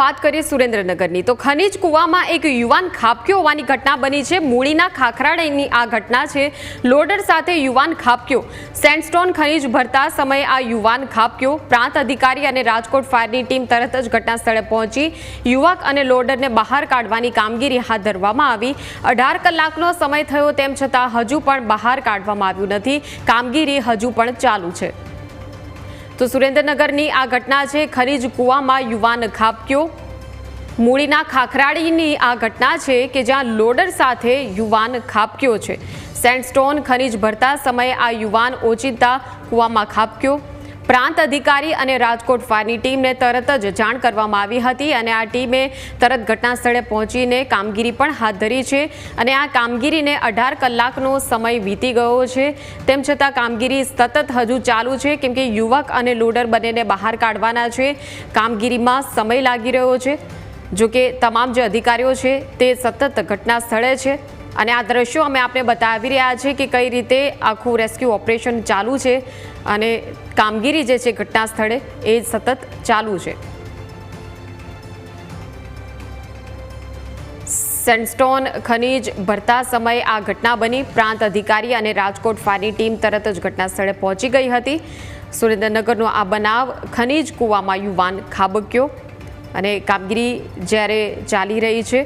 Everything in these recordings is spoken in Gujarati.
વાત કરીએ સુરેન્દ્રનગરની, તો ખનીજ કુવામાં એક યુવાન ખાબક્યો હોવાની ઘટના બની છે. મૂળીના ખાખરાડાની આ ઘટના છે. લોડર સાથે યુવાન ખાબક્યો. સેન્ડસ્ટોન ખનીજ ભરતા સમયે આ યુવાન ખાબક્યો પ્રાંત અધિકારી અને રાજકોટ ફાયરની ટીમ તરત જ ઘટના સ્થળે પહોંચી. યુવક અને લોડરને બહાર કાઢવાની કામગીરી હાથ ધરવામાં આવી. અઢાર કલાકનો સમય થયો તેમ છતાં હજુ પણ બહાર કાઢવામાં આવ્યું નથી. કામગીરી હજુ પણ ચાલુ છે. તો સુરેન્દ્રનગરની આ ઘટના છે. ખનીજ કૂવામાં યુવાન ખાબક્યો. મૂળીના ખાખરાડીની આ ઘટના છે કે જ્યાં લોડર સાથે યુવાન ખાબક્યો છે. સેન્ડસ્ટોન ખનીજ ભરતા સમયે આ યુવાન ઓચિંતા કૂવામાં ખાબક્યો. પ્રાંત અધિકારી અને રાજકોટ ફાયરની ટીમને તરત જ જાણ કરવામાં આવી હતી અને આ ટીમે તરત ઘટના સ્થળે પહોંચીને કામગીરી પણ હાથ ધરી છે અને આ કામગીરીને અઢાર કલાકનો સમય વીતી ગયો છે. તેમ છતાં કામગીરી સતત હજુ ચાલુ છે. કેમ કે યુવક અને લોડર બંનેને બહાર કાઢવાના છે. કામગીરીમાં સમય લાગી રહ્યો છે. જો કે તમામ જે અધિકારીઓ છે તે સતત ઘટના સ્થળે છે. અને આ દ્રશ્યો અમે આપને બતાવી રહ્યા છીએ કે કઈ રીતે આખું રેસ્ક્યુ ઓપરેશન ચાલુ છે અને કામગીરી જે છે ઘટના સ્થળે એ સતત ચાલુ છે. સેન્ડસ્ટોન ખનીજ ભરતા સમયે આ ઘટના બની. પ્રાંત અધિકારી અને રાજકોટ ફાયરની ટીમ તરત જ ઘટના સ્થળે પહોંચી ગઈ હતી. સુરેન્દ્રનગરનો આ બનાવ ખનીજ કૂવામાં યુવાન ખાબક્યો અને કામગીરી જ્યારે ચાલી રહી છે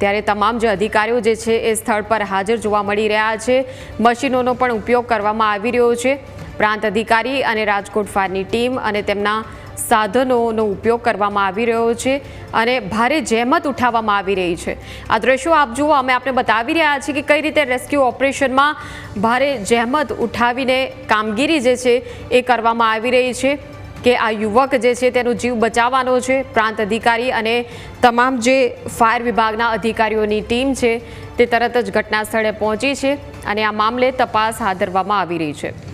ત્યારે તમામ જે અધિકારીઓ જે છે એ સ્થળ પર હાજર જોવા મળી રહ્યા છે. મશીનોનો પણ ઉપયોગ કરવામાં આવી રહ્યો છે. પ્રાંત અધિકારી અને રાજકોટ ફાયરની ટીમ અને તેમના સાધનોનો ઉપયોગ કરવામાં આવી રહ્યો છે અને ભારે જહેમત ઉઠાવવામાં આવી રહી છે. આ દ્રશ્યો આપ જુઓ, અમે આપને બતાવી રહ્યા છીએ કે કઈ રીતે રેસ્ક્યુ ઓપરેશનમાં ભારે જહેમત ઉઠાવીને કામગીરી જે છે એ કરવામાં આવી રહી છે. કે આ યુવક જે છે તેનો જીવ બચાવવાનો છે. પ્રાંત અધિકારી અને તમામ જે ફાયર વિભાગના અધિકારીઓની ટીમ છે તે તરત જ ઘટના સ્થળે પહોંચી છે અને આ મામલે તપાસ હાથ ધરવામાં આવી રહી છે.